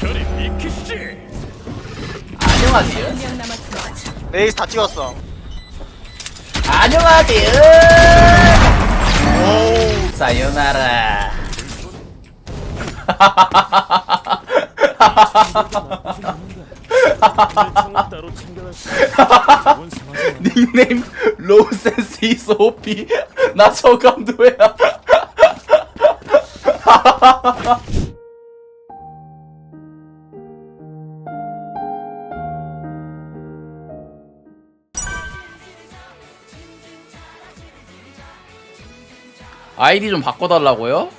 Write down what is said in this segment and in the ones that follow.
저리. 안녕하세요. 한명 남았습니다. 레이스 다 찍었어. 안녕하세요. 사요나라. 따로 챙겨갈 수 닉네임 로우센스 이스 오피 나 저감도야 아이디 좀 바꿔달라고요?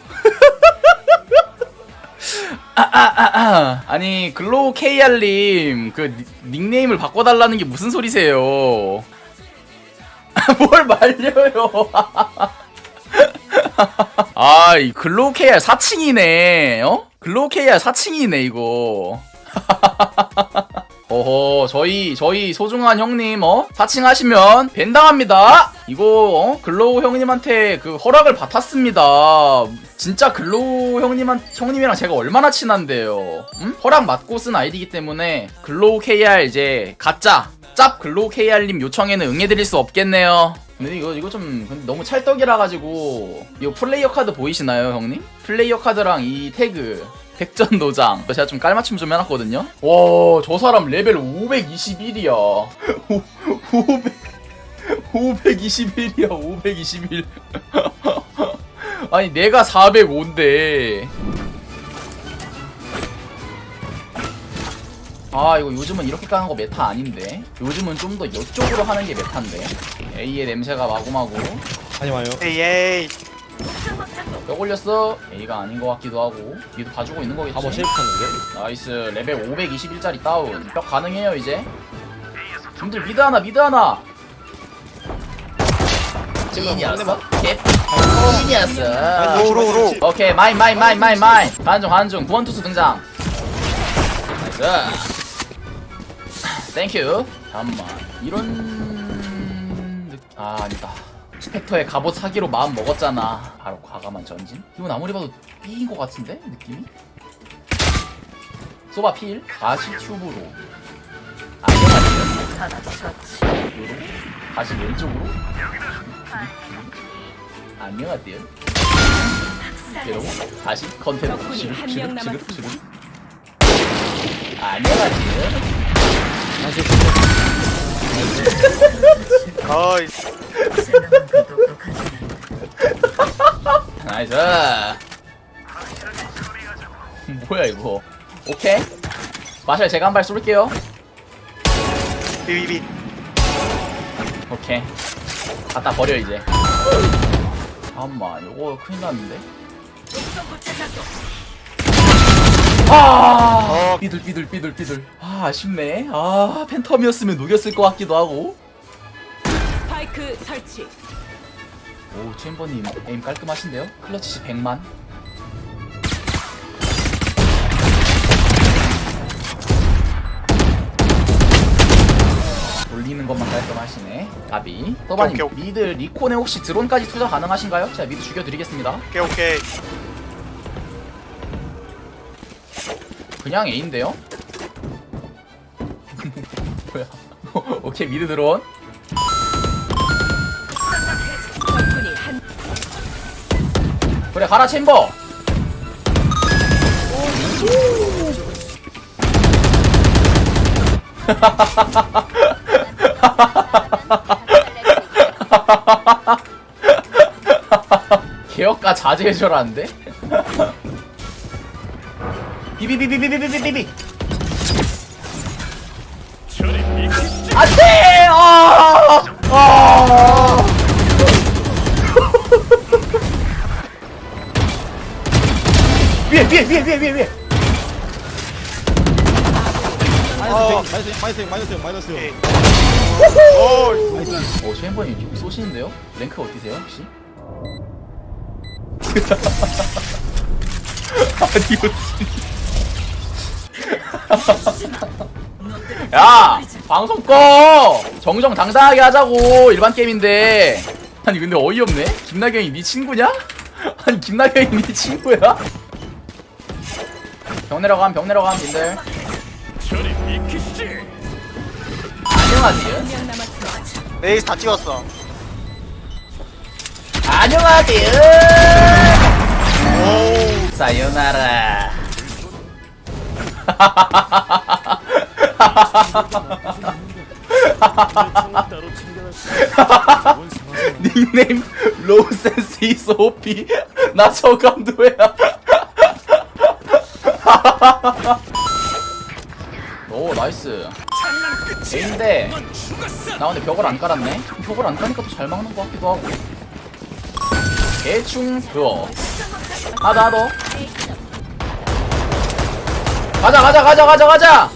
아, 아, 아, 아. 아니 글로우 KR님 그 닉- 닉네임을 바꿔달라는 게 무슨 소리세요? 뭘 말려요? 아, 이 글로우 KR 4층이네. 어? 글로우 KR 4층이네 이거. 어허, 저희 저희 소중한 형님 어? 4층 하시면 벤당합니다. 이거 어? 글로우 형님한테 그 허락을 받았습니다. 진짜 글로우 형님한 형님이랑 제가 얼마나 친한데요. 음? 허락 받고 쓴 아이디이기 때문에 글로우 KR 이제 가짜 짭 글로우 KR님 요청에는 응해드릴 수 없겠네요. 근데 이거 이거 좀 너무 찰떡이라 가지고 이거 플레이어 카드 보이시나요, 형님? 플레이어 카드랑 이 태그 백전 도장 제가 좀 깔맞춤 좀 해놨거든요. 와, 저 사람 레벨 521이야. 500 521이야, 521. 아니 내가 405인데. 아 이거 요즘은 이렇게 까는 거 메타 아닌데 요즘은 좀 더 이쪽으로 하는 게 메타인데 A의 냄새가 마구마구 많이 와요. 에이 에이. 뼈 올렸어. A가 아닌 것 같기도 하고. B도 봐주고 있는 거겠지? 한번 쉐이프했는데. 나이스. 레벨 521짜리 다운. 뼈 가능해요 이제? 님들 미드 하나 미드 하나. 찐이었어? 개 찐이었어. 로로 로. 오케이 마인 마인 마인 마인 마인. 가는 중 가는 중. 구원투수 등장. 나이스. 땡큐 잠깐만. 이런 느... 아 아니다 스펙터의 갑옷 사기로 마음 먹었잖아. 바로 과감한 전진? 이건 아무리 봐도 B인 것 같은데 느낌이? 소바 필. 다시 튜브로. 안녕하세요 다시 왼쪽으로? 안녕하세요. 이러고 다시 컨테너 적군이 지르 한 지르 명 지르 남았습니다. 지 르 안녕하세요 어이. 나이스. 뭐야 이거? 오케이. 마샬 제가 한 발 쏠게요. 비비비. 오케이. 갖다 버려 이제. 잠깐만 요거 큰일 났는데? 아! 어. 삐들 삐들 삐들 삐들. 아 아쉽네. 아 팬텀이었으면 녹였을 것 같기도 하고 스파이크 설치. 오 챔버님 에임 깔끔하신데요? 클러치 100만 올리는 것만 깔끔하시네 가비 서바님 오케이, 오케이. 미드 리콘에 혹시 드론까지 투자 가능하신가요? 제가 미드 죽여드리겠습니다 오케이 오케이. 그냥 A인데요? 뭐야 오케이 미드 드론 그래 가라 챔버 개혁가 자제해줘라는데? 비비비비비비비비비. 안돼! 위에 위에 위에 위에 위에 위에 마이너스 마이너스 마이너스 마이너스 오케이. 마이너스. 어이. 오 쉐인버님 좀 쏘시는데요? 랭크 어디세요 혹시? 아니 이거 야 방송 꺼 정정당당하게 하자고 일반 게임인데 아니 근데 어이없네 김나경이 네 친구냐? 아니 김나경이 네 친구야? 병 내려감 병 내려감 님들. 안녕하세요. 에이스 다 찍었어. 안녕하세요 사요나라. 뭔 상황이야? 닉네임 로우센스 이스 오피 나 저감도야 오 나이스. 죽었어. 나 근데 벽을 안 깔았네. 벽을 안 까니까 또 잘 막는 것 같기도 하고. 대충 그어 하다 하더 가자 가자 가자 가자! 가자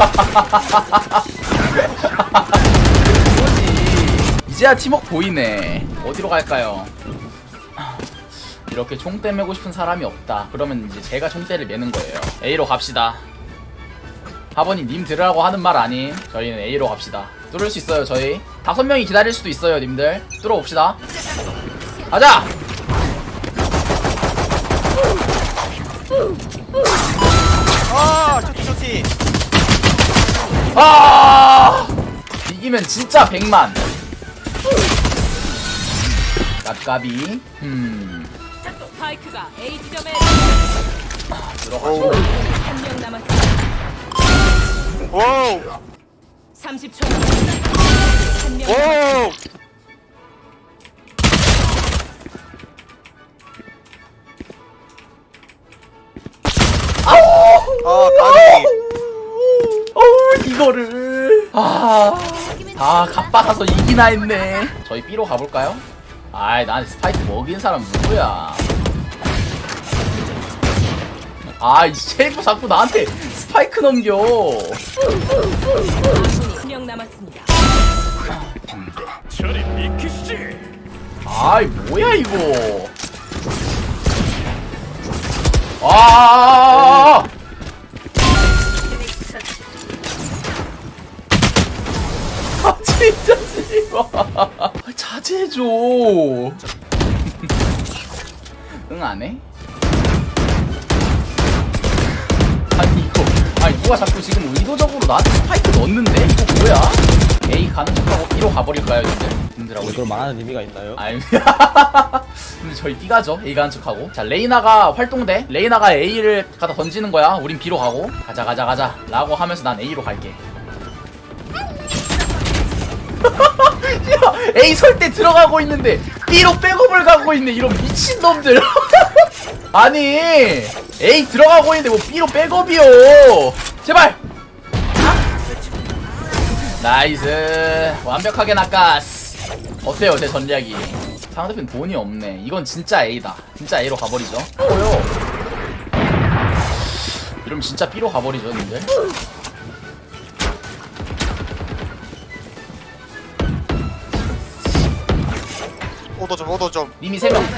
이제야 팀워크 보이네. 어디로 갈까요 이렇게 총대 매고 싶은 사람이 없다. 그러면 이제 제가 총대를 매는 거예요. A로 갑시다. 하버님 님 들으라고 하는 말 아님? 저희는 A로 갑시다. 뚫을 수 있어요 저희. 다섯 명이 기다릴 수도 있어요 님들. 뚫어봅시다. 가자! 아, 좋지, 좋지. 아! 이기면 진짜 100만. 깝깝이. 음 스파이크가 A 지점에 들어가죠 한명 남았습니다. 오우, 30초 남았습니다. 한명 오우. 아, 까비. 어우 이거를 아아 갑받아서 이기나 했네 저희 B로 가볼까요? 아이 난 스파이크 먹인 사람 누구야 아 이 셰리프 자꾸 나한테 스파이크 넘겨 한명 남았습니다. 저리 비키시지. 아이 뭐야 이거 아 아, 진짜 싫어. 자제해줘. 응, 안 해? 아니, 누가 자꾸 지금 의도적으로 나한테 스파이크 넣었는데? 이거 뭐야? A 가는 척하고 B로 가버릴까요, 이제? 님들하고. 그걸 말하는 의미가 있나요? 아니 근데 저희 B 가죠 A 가는 척하고 자 레이나가 활동돼 레이나가 A를 갖다 던지는 거야 우린 B로 가고 가자 가자 가자 라고 하면서 난 A로 갈게 야 A 설 때 들어가고 있는데 B로 백업을 가고 있네 이런 미친놈들. 아니 A 들어가고 있는데 뭐 B로 백업이요. 제발! 나이스. 완벽하게 낚았어 어때요 제 전략이? 상대편 돈이 없네. 이건 진짜 A다. 진짜 A로 가버리죠. 뭐요 이러면 진짜 B로 가버리죠 님들 오도 좀, 오도 좀. 님이 3명 한명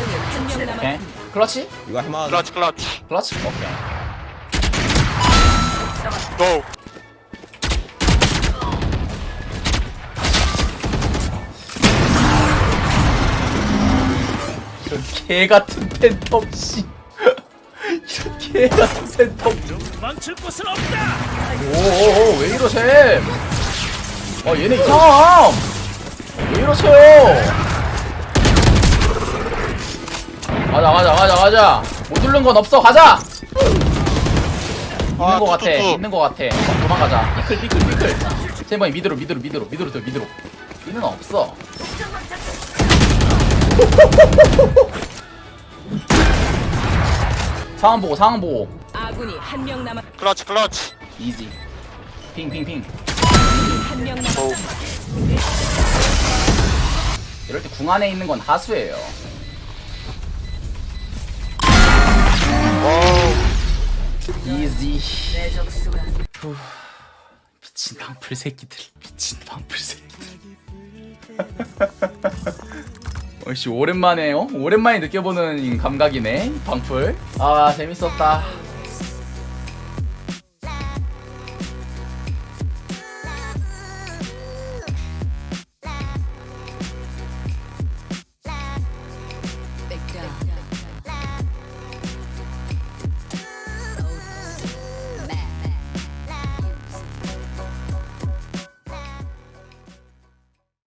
오케이 남았습니다. 클러치? 이거 할만한 클러치, 클러치. 클러치? 오케이 고. 이런 개 같은 팬텀 씨 이런 개 같은 팬텀 좀 망칠 곳은 없다. 오오오 왜 이러셈 아 얘네 이상함 왜 이러세요 가자 가자 가자 가자 못 뚫는 건 없어. 가자! 있는 아, 거 같아. 있는 거 같아. 어, 도망가자. 피클 피클 피클. 세번이 미드로 미드로 미드로 미드로 들 미드로. 미는 없어. 상황 보고 상황 보고. 아군이 한 명 남았. 클러치, 클러치. 이지. 핑핑핑. 한명 남았습니다. 이럴 때 궁 안에 있는 건 하수예요 이지 후. 미친 방풀 새끼들 미친 방풀 새끼들 어이씨 오랜만에 어? 오랜만에 느껴보는 감각이네 방풀 아 재밌었다